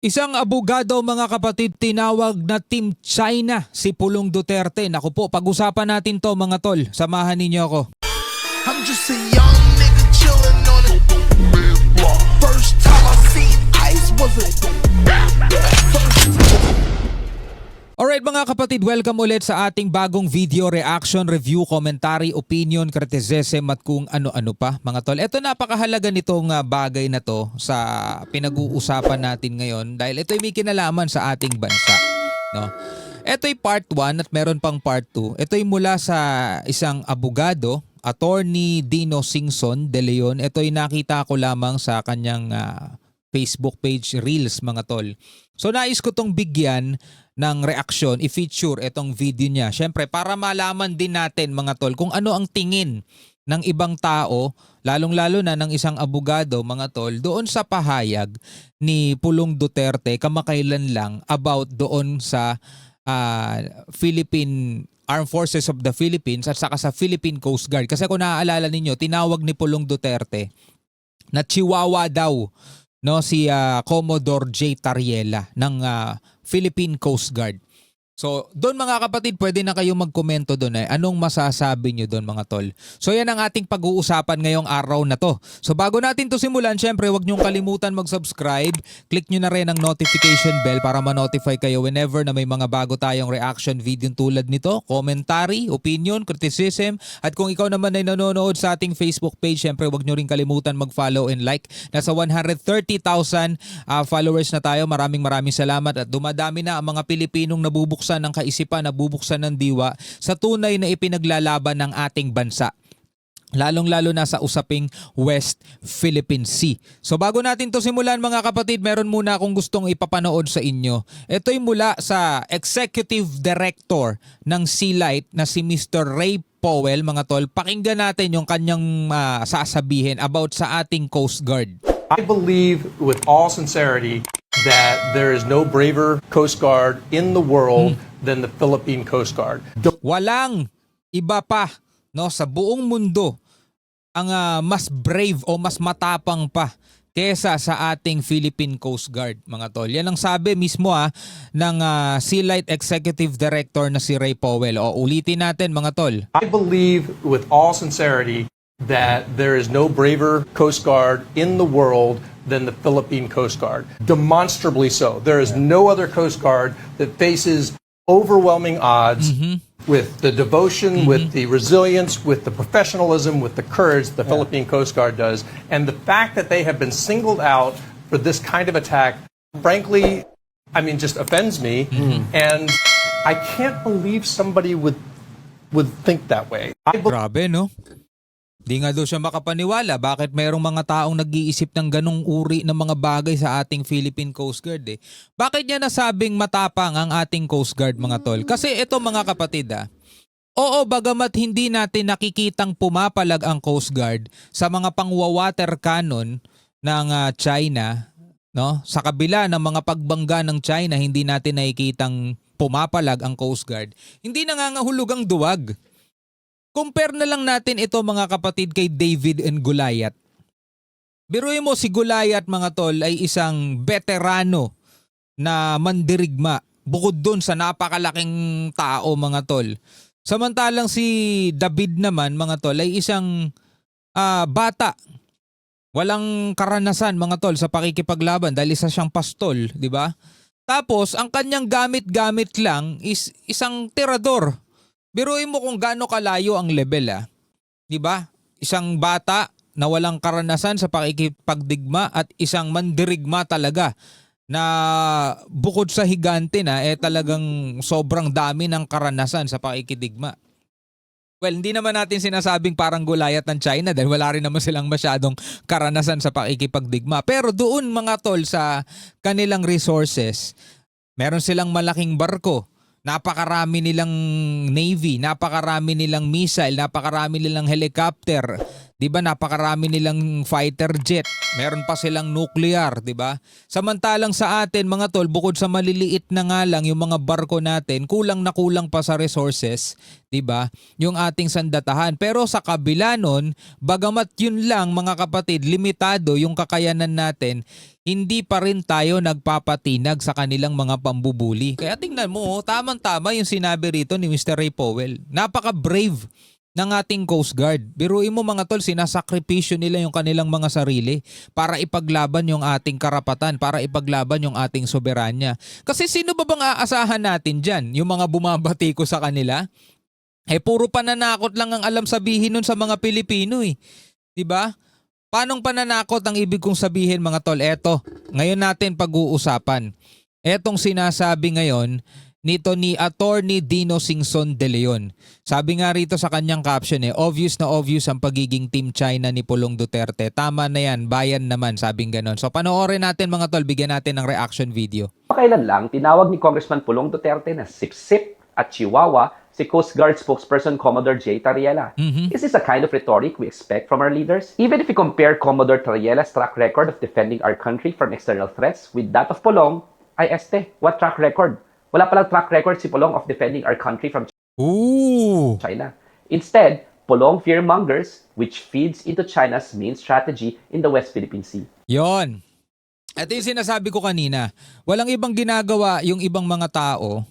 Isang abogado mga kapatid tinawag na Team China si Pulong Duterte. Naku po, pag-usapan natin to mga tol. Samahan ninyo ako. I'm just a young nigga chillin' on it. First time I seen ice was a Alright mga kapatid, welcome ulit sa ating bagong video reaction, review, commentary, opinion, criticism at kung ano-ano pa mga tol. Ito napakahalaga nitong ah, bagay na to sa pinag-uusapan natin ngayon dahil ito may kinalaman sa ating bansa. No? Ito'y part 1 at meron pang part 2. Ito'y mula sa isang abogado, attorney Dino Singson de Leon. Ito'y nakita ko lamang sa kanyang ah, Facebook page Reels mga tol. So nais ko tong bigyan ng reaksyon, i-feature itong video niya. Syempre para malaman din natin mga tol kung ano ang tingin ng ibang tao, lalong-lalo na ng isang abogado mga tol, doon sa pahayag ni Pulong Duterte kamakailan lang about doon sa ah, Philippine Armed Forces of the Philippines at saka sa Philippine Coast Guard. Kasi kung naaalala ninyo, tinawag ni Pulong Duterte na chihuahua daw no si ah, Commodore J Tariela ng ah, Philippine Coast Guard. So, doon mga kapatid, pwede na kayo magkomento doon eh. Anong masasabi nyo doon mga tol? So, yan ang ating pag-uusapan ngayong araw na to. So, bago natin to simulan, syempre, huwag nyong kalimutan mag-subscribe. Click nyo na rin ang notification bell para ma-notify kayo whenever na may mga bago tayong reaction video tulad nito. Commentary, opinion, criticism. At kung ikaw naman ay nanonood sa ating Facebook page, syempre, huwag nyo rin kalimutan mag-follow and like. Nasa 130,000 ah, followers na tayo. Maraming maraming salamat at dumadami na ang mga Pilipinong nabubuksan ng kaisipan, nabubuksan ng diwa sa tunay na ipinaglalaban ng ating bansa lalong-lalo na sa usaping West Philippine Sea. So bago natin to simulan mga kapatid, meron muna akong gustong ipapanood sa inyo. Ito'y mula sa Executive Director ng Sealight na si Mr. Ray Powell mga tol. Pakinggan natin yung kanyang ah, sasabihin about sa ating Coast Guard. I believe with all sincerity that there is no braver Coast Guard in the world than the Philippine Coast Guard. Walang iba pa no sa buong mundo ang ah, mas brave o mas matapang pa kesa sa ating Philippine Coast Guard mga tol. Yan ang sabi mismo ah ng ah, Sealight Executive Director na si Ray Powell. O ulitin natin mga tol. I believe with all sincerity that there is no braver Coast Guard in the world than the Philippine Coast Guard. Demonstrably so. There is no other Coast Guard that faces overwhelming odds mm-hmm. with the devotion, mm-hmm. with the resilience, with the professionalism, with the courage the Philippine Coast Guard does. And the fact that they have been singled out for this kind of attack, frankly, I mean, just offends me. Mm-hmm. And I can't believe somebody would would think that way. I believe Grabe no? Di nga daw siya makapaniwala bakit mayroong mga taong nag-iisip ng ganong uri ng mga bagay sa ating Philippine Coast Guard eh. Bakit niya nasabing matapang ang ating Coast Guard mga tol? Kasi ito mga kapatid ah, Oo, bagamat hindi natin nakikitang pumapalag ang Coast Guard sa mga pangwawater cannon ng ah, China, no? Sa kabila ng mga pagbangga ng China, hindi natin nakikitang pumapalag ang Coast Guard. Hindi nangangahulog ang duwag. Compare na lang natin ito mga kapatid kay David and Goliath. Biruin mo si Goliath mga tol ay isang veterano na mandirigma bukod dun sa napakalaking tao mga tol. Samantalang si David naman mga tol ay isang ah, bata. Walang karanasan mga tol sa pakikipaglaban dahil isa siyang pastol, di ba? Tapos ang kanyang gamit-gamit lang is isang tirador. Biruin mo kung gaano kalayo ang level ah. 'Di ba? Isang bata na walang karanasan sa pakikipagdigma at isang mandirigma talaga na bukod sa higante na eh talagang sobrang dami ng karanasan sa pakikidigma. Well, hindi naman natin sinasabing parang gulayat ng China dahil wala rin naman silang masyadong karanasan sa pakikipagdigma. Pero doon mga tol sa kanilang resources, meron silang malaking barko, napakarami nilang navy, napakarami nilang missile, napakarami nilang helicopter, 'Di ba napakarami nilang fighter jet, meron pa silang nuclear, 'di ba? Samantalang sa atin mga tol, bukod sa maliliit na nga lang yung mga barko natin, kulang na kulang pa sa resources, 'di ba? Yung ating sandatahan. Pero sa kabila nun, bagamat yun lang mga kapatid, limitado yung kakayanan natin, hindi pa rin tayo nagpapatinag sa kanilang mga pambubuli. Kaya tingnan mo, oh, tamang-tama yung sinabi rito ni Mr. Ray Powell. Napaka-brave ng ating Coast Guard. Biruin mo mga tol, sinasakripisyo nila yung kanilang mga sarili para ipaglaban yung ating karapatan, para ipaglaban yung ating soberanya. Kasi sino ba bang aasahan natin dyan? Yung mga bumabati ko sa kanila? Eh puro pananakot lang ang alam sabihin nun sa mga Pilipino eh. 'Di ba? Paanong pananakot ang ibig kong sabihin mga tol? Eto, ngayon natin pag-uusapan. Etong sinasabi ngayon nito ni Attorney Dino Singson de Leon. Sabi nga rito sa kanyang caption eh, obvious na obvious ang pagiging Team China ni Pulong Duterte. Tama na yan, bayan naman, sabing ganon. So panoorin natin mga tol, bigyan natin ng reaction video. Pakailan lang, tinawag ni Congressman Pulong Duterte na sip-sip at chihuahua si Coast Guard spokesperson Commodore J. Tariela. Is this a kind of rhetoric we expect from our leaders? Even if we compare Commodore Tariela's track record of defending our country from external threats with that of Pulong, ay este, what track record? Wala palang track record si Pulong of defending our country from Ooh! China. Instead, Pulong fearmongers, which feeds into China's main strategy in the West Philippine Sea. Yon. Ito yung sinasabi ko kanina. Walang ibang ginagawa yung ibang mga tao.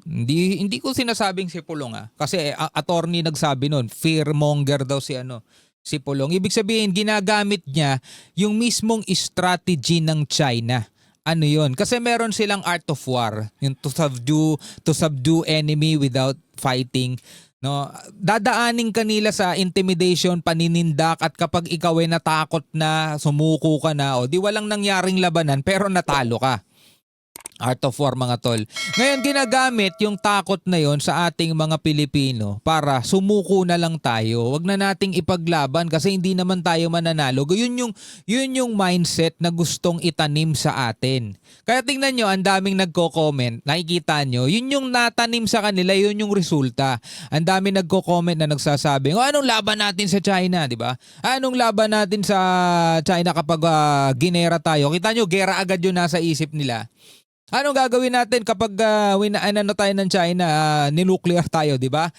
Hindi hindi ko sinasabing si Pulong ah. Kasi a- attorney nagsabi nun, fearmonger daw si ano, si Pulong. Ibig sabihin ginagamit niya yung mismong strategy ng China. Ano yon? Kasi meron silang art of war, yung to subdue to subdue enemy without fighting. No, dadaaning kanila sa intimidation, paninindak at kapag ikaw ay natakot na, sumuko ka na, o di walang nangyaring labanan pero natalo ka. Art of War mga tol. Ngayon ginagamit yung takot na yon sa ating mga Pilipino para sumuko na lang tayo. Huwag na nating ipaglaban kasi hindi naman tayo mananalo. Yun yung yun yung mindset na gustong itanim sa atin. Kaya tingnan nyo, ang daming nagko-comment. Nakikita nyo, yun yung natanim sa kanila, yun yung resulta. Ang daming nagko-comment na nagsasabi, "O anong laban natin sa China, di ba? Anong laban natin sa China kapag ah, ginera tayo?" Kita nyo, gera agad yun nasa isip nila. Anong gagawin natin kapag uh, ano tayo ng China, ah, ninuclear tayo, di ba?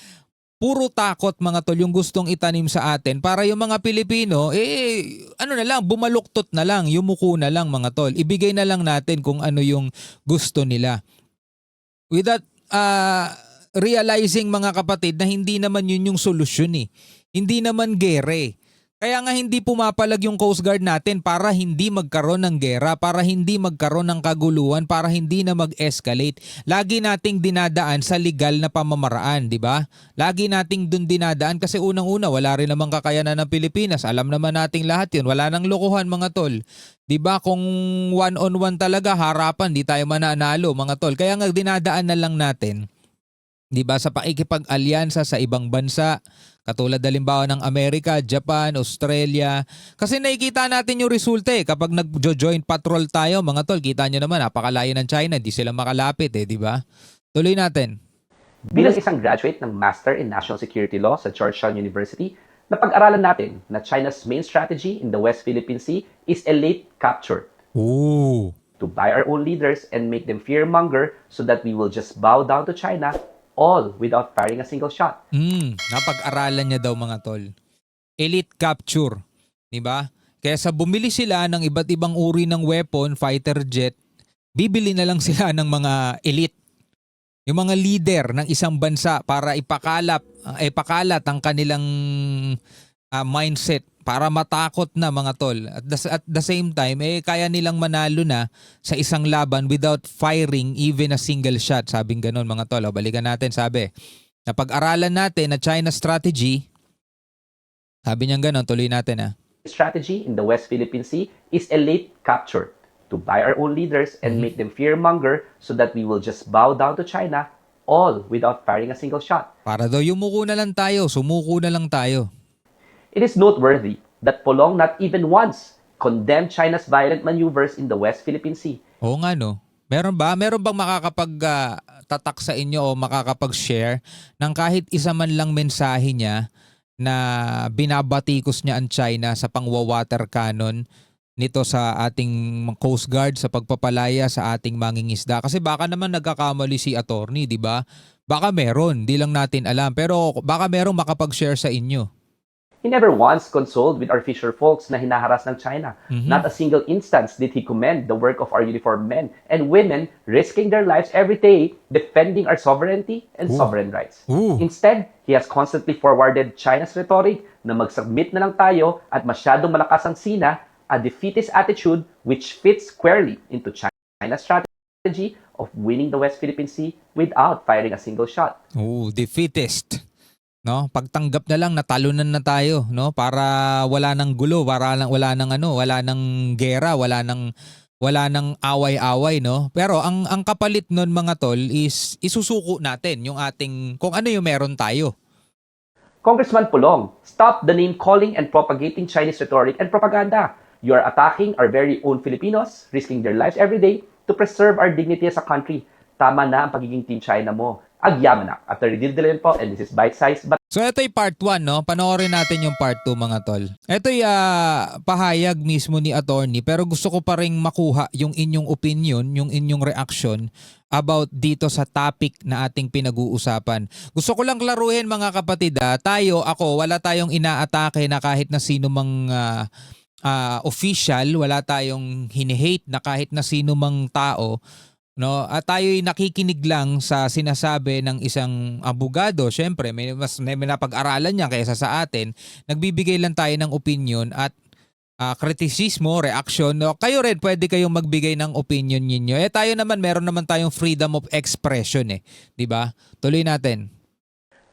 Puro takot mga tol yung gustong itanim sa atin para yung mga Pilipino, eh, ano na lang, bumaluktot na lang, yumuko na lang mga tol. Ibigay na lang natin kung ano yung gusto nila. Without ah, realizing mga kapatid na hindi naman yun yung solusyon eh. Hindi naman gere. Kaya nga hindi pumapalag yung Coast Guard natin para hindi magkaroon ng gera, para hindi magkaroon ng kaguluhan, para hindi na mag-escalate. Lagi nating dinadaan sa legal na pamamaraan, di ba? Lagi nating dun dinadaan kasi unang-una wala rin namang kakayanan ng Pilipinas. Alam naman nating lahat yun. Wala nang lokohan mga tol. Di ba kung one-on-one talaga harapan, di tayo mananalo mga tol. Kaya nga dinadaan na lang natin 'di ba sa pakikipag-alyansa sa ibang bansa katulad halimbawa ng Amerika, Japan, Australia. Kasi nakikita natin yung resulta eh. Kapag nag-joint patrol tayo mga tol kita nyo naman napakalayo ng China hindi sila makalapit eh 'di ba? Tuloy natin. Bilang isang graduate ng Master in National Security Law sa Georgetown University, napag-aralan natin na China's main strategy in the West Philippine Sea is elite capture. Ooh. To buy our own leaders and make them fearmonger so that we will just bow down to China all without firing a single shot. Mm, napag-aralan niya daw mga tol. Elite capture, 'di ba? Kaysa bumili sila ng iba't ibang uri ng weapon, fighter jet, bibili na lang sila ng mga elite. Yung mga leader ng isang bansa para ipakalap, uh, ipakalat ang kanilang ah, mindset para matakot na mga tol. At the, at the same time, eh, kaya nilang manalo na sa isang laban without firing even a single shot. Sabing ganun mga tol. O, balikan natin, sabi. Napag-aralan natin na China strategy, sabi niya ganun, tuloy natin ah. Strategy in the West Philippine Sea is elite capture. To buy our own leaders and make them fearmonger so that we will just bow down to China all without firing a single shot. Para daw yumuko na lang tayo, sumuko na lang tayo. It is noteworthy that Polong not even once condemned China's violent maneuvers in the West Philippine Sea. Oo nga no. Meron ba? Meron bang makakapag ah, tatak sa inyo o makakapag-share ng kahit isa man lang mensahe niya na binabatikos niya ang China sa pangwa-water cannon nito sa ating Coast Guard sa pagpapalaya sa ating mangingisda kasi baka naman nagkakamali si attorney, 'di ba? Baka meron, di lang natin alam pero baka merong makapag-share sa inyo. He never once consoled with our fisher folks na hinaharas ng China. Not a single instance did he commend the work of our uniformed men and women risking their lives every day defending our sovereignty and sovereign rights. Ooh. Instead, he has constantly forwarded China's rhetoric na mag-submit na lang tayo at masyadong malakas ang Sina, a defeatist attitude which fits squarely into China's strategy of winning the West Philippine Sea without firing a single shot. Oh, defeatist. No, pagtanggap na lang natalunan na tayo, no? Para wala nang gulo, wala nang wala nang ano, wala nang gera, wala nang wala nang away-away, no? Pero ang ang kapalit nun mga tol is isusuko natin yung ating kung ano yung meron tayo. Congressman Pulong, stop the name calling and propagating Chinese rhetoric and propaganda. You are attacking our very own Filipinos, risking their lives every day to preserve our dignity as a country. Tama na ang pagiging Team China mo. Agyaman na. Attorney Dildelen po, and this is Bite Size, but So ito yung part 1, no? Panoorin natin yung part 2 mga tol. Ito yung ah, pahayag mismo ni attorney pero gusto ko pa rin makuha yung inyong opinion, yung inyong reaction about dito sa topic na ating pinag-uusapan. Gusto ko lang klaruhin mga kapatid, ah, tayo, ako, wala tayong inaatake na kahit na sino mang ah, ah, official, wala tayong hinihate na kahit na sino mang tao no at tayo'y nakikinig lang sa sinasabi ng isang abogado. Syempre may mas may, napag-aralan niya kaysa sa atin. Nagbibigay lang tayo ng opinion at ah, kritisismo reaction no kayo rin pwede kayong magbigay ng opinion ninyo. Eh tayo naman meron naman tayong freedom of expression eh. Di ba? Tuloy natin.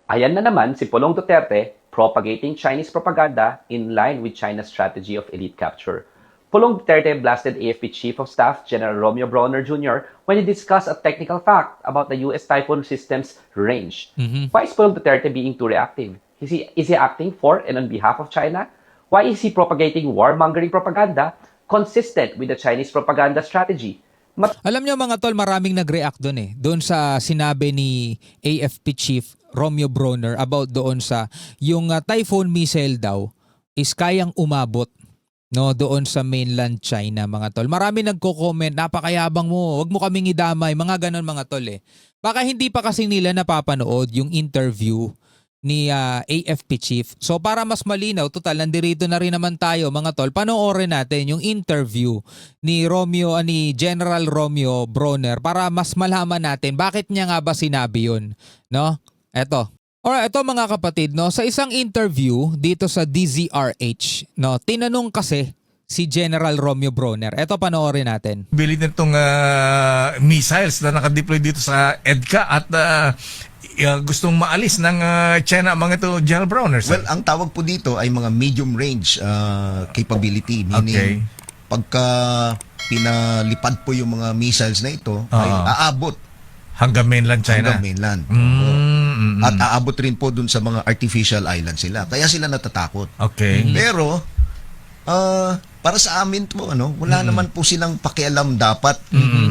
Ayan na naman si Pulong Duterte propagating Chinese propaganda in line with China's strategy of elite capture. Pulong Duterte blasted AFP Chief of Staff General Romeo Bronner Jr. when he discussed a technical fact about the U.S. Typhoon system's range. Why is Pulong Duterte being too reactive? Is he, is he acting for and on behalf of China? Why is he propagating warmongering propaganda consistent with the Chinese propaganda strategy? Mat- Alam niyo mga tol, maraming nag-react doon eh. Doon sa sinabi ni AFP Chief Romeo Bronner about doon sa yung uh, typhoon missile daw is kayang umabot no doon sa mainland China mga tol. Marami nagko-comment, napakayabang mo, wag mo kaming idamay, mga ganon mga tol eh. Baka hindi pa kasi nila napapanood yung interview ni ah, AFP Chief. So para mas malinaw, total nandirito na rin naman tayo mga tol. Panoorin natin yung interview ni Romeo ah, ni General Romeo Bronner para mas malaman natin bakit niya nga ba sinabi 'yun, no? Eto. Alright, ito mga kapatid, no, sa isang interview dito sa DZRH, no, tinanong kasi si General Romeo Bronner. Eto panoorin natin. Bili nitong ah, missiles na nakadeploy dito sa EDCA at ah, ah, gustong maalis ng ah, China mga ito General Browner. sir. Well, ang tawag po dito ay mga medium range uh, capability. Meaning, Okay. pagka pinalipad po yung mga missiles na ito, ay Oo. aabot hanggang mainland China. hanggang mainland. Mm, Oo. Mm, mm. At aabot rin po dun sa mga artificial island sila. Kaya sila natatakot. okay. Pero, ah, para sa amin po, ano, wala naman po silang pakialam dapat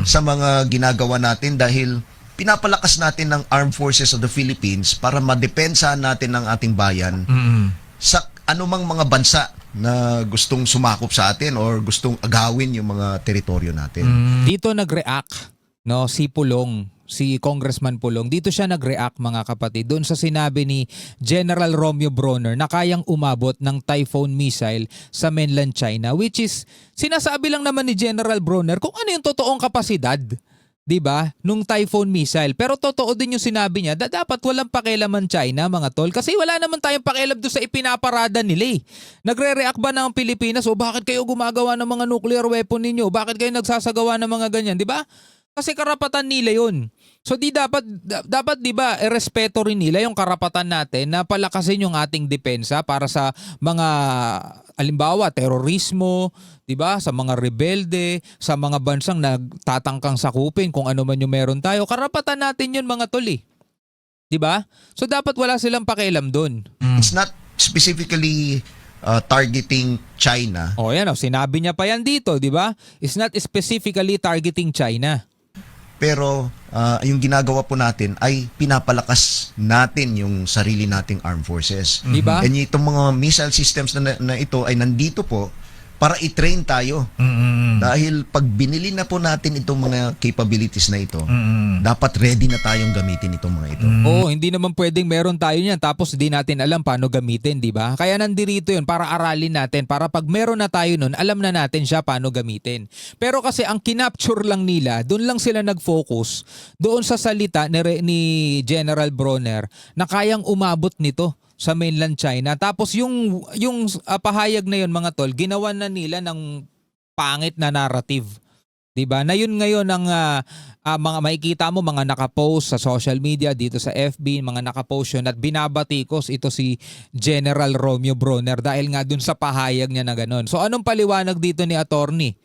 sa mga ginagawa natin dahil pinapalakas natin ng Armed Forces of the Philippines para madepensa natin ang ating bayan Mm, sa anumang mga bansa na gustong sumakop sa atin or gustong agawin yung mga teritoryo natin. Dito nag-react no si Pulong, si Congressman Pulong. Dito siya nag-react mga kapatid doon sa sinabi ni General Romeo Bronner na kayang umabot ng typhoon missile sa mainland China which is sinasabi lang naman ni General Bronner kung ano yung totoong kapasidad 'di ba? Nung typhoon missile. Pero totoo din yung sinabi niya, da- dapat walang pakialaman China, mga tol, kasi wala naman tayong pakialam doon sa ipinaparada nila. Eh. Nagre-react ba ng Pilipinas o bakit kayo gumagawa ng mga nuclear weapon ninyo? Bakit kayo nagsasagawa ng mga ganyan, 'di ba? Kasi karapatan nila 'yun. So di dapat da- dapat 'di ba, irespeto rin nila yung karapatan natin na palakasin yung ating depensa para sa mga alimbawa terorismo, 'di ba? Sa mga rebelde, sa mga bansang nagtatangkang sakupin kung ano man yung meron tayo. Karapatan natin 'yun mga tol eh. 'Di ba? So dapat wala silang pakialam doon. It's not specifically uh, targeting China. O yan o, sinabi niya pa yan dito, 'di ba? It's not specifically targeting China. Pero ah, yung ginagawa po natin ay pinapalakas natin yung sarili nating armed forces. Di ba? And itong mga missile systems na, na ito ay nandito po para i-train tayo. Mm-mm. Dahil pag binili na po natin itong mga capabilities na ito, Mm-mm. dapat ready na tayong gamitin itong mga ito. Oo, hindi naman pwedeng meron tayo niyan tapos di natin alam paano gamitin, di ba? Kaya nandirito yun para aralin natin, para pag meron na tayo nun, alam na natin siya paano gamitin. Pero kasi ang kinapture lang nila, doon lang sila nag-focus, doon sa salita ni, ni General Bronner na kayang umabot nito sa mainland China. Tapos yung yung ah, pahayag na yun mga tol, ginawa na nila ng pangit na narrative. 'Di ba? Na yun ngayon ang ah, ah, mga makikita mo mga nakapost sa social media dito sa FB, mga nakapost yun at binabatikos ito si General Romeo Bronner dahil nga dun sa pahayag niya na ganun. So anong paliwanag dito ni attorney?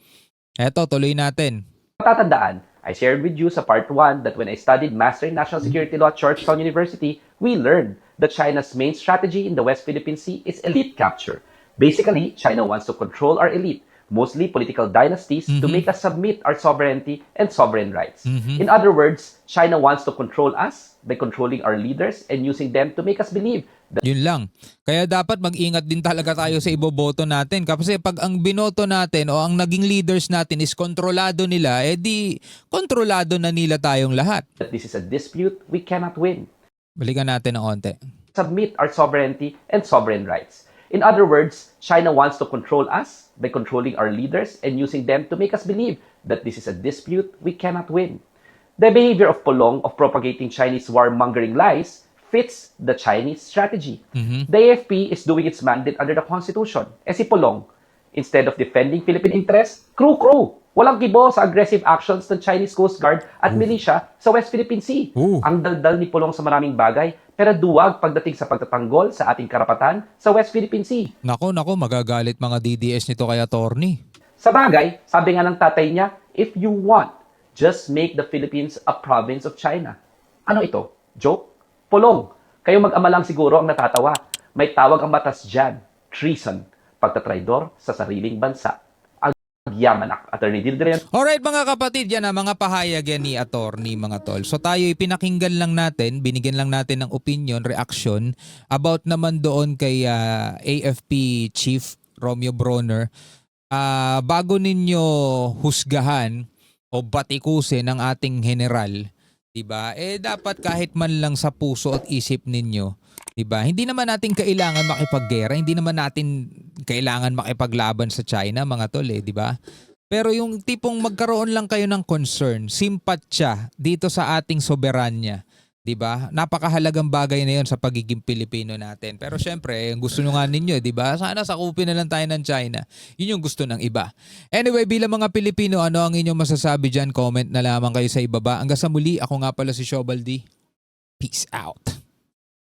Eto, tuloy natin. Matatandaan, I shared with you sa part 1 that when I studied Master in National Security Law at Georgetown University, we learned that China's main strategy in the West Philippine Sea is elite capture. Basically, China wants to control our elite, mostly political dynasties, to make us submit our sovereignty and sovereign rights. In other words, China wants to control us by controlling our leaders and using them to make us believe that Yun lang. Kaya dapat mag-ingat din talaga tayo sa iboboto natin. Kasi pag ang binoto natin o ang naging leaders natin is kontrolado nila, eh di kontrolado na nila tayong lahat. that this is a dispute we cannot win. Balikan natin ng onte. submit our sovereignty and sovereign rights. In other words, China wants to control us by controlling our leaders and using them to make us believe that this is a dispute we cannot win. The behavior of Polong of propagating Chinese warmongering lies fits the Chinese strategy. The AFP is doing its mandate under the Constitution. Eh si Polong, instead of defending Philippine interests, crew-crew. Walang kibo sa aggressive actions ng Chinese Coast Guard at militia sa West Philippine Sea. Ooh. Ang daldal ni Polong sa maraming bagay, pero duwag pagdating sa pagtatanggol sa ating karapatan sa West Philippine Sea. Nako, nako, magagalit mga DDS nito kay attorney. Sa bagay, sabi nga ng tatay niya, if you want, just make the Philippines a province of China. Ano ito? Joke? Polong. Kayo mag-ama lang siguro ang natatawa. May tawag ang batas dyan. Treason. Pagtatraidor sa sariling bansa. Yamanak. Attorney Dildren, Alright mga kapatid, yan ang mga pahayag yan ni attorney mga tol. So tayo pinakinggan lang natin, binigyan lang natin ng opinion, reaction about naman doon kay ah, AFP Chief Romeo Bronner. Ah, bago ninyo husgahan o batikusin ang ating general, 'di ba? Eh dapat kahit man lang sa puso at isip ninyo, 'di ba? Hindi naman natin kailangan makipaggera, hindi naman natin kailangan makipaglaban sa China, mga tol, eh, 'di ba? Pero yung tipong magkaroon lang kayo ng concern, simpatsya dito sa ating soberanya, 'di ba? Napakahalagang bagay na 'yon sa pagiging Pilipino natin. Pero syempre, ang gusto nyo nga ninyo, 'di ba? Sana sakupin na lang tayo ng China. 'Yun yung gusto ng iba. Anyway, bilang mga Pilipino, ano ang inyong masasabi diyan? Comment na lamang kayo sa ibaba. Hanggang sa muli, ako nga pala si Shobaldi. Peace out.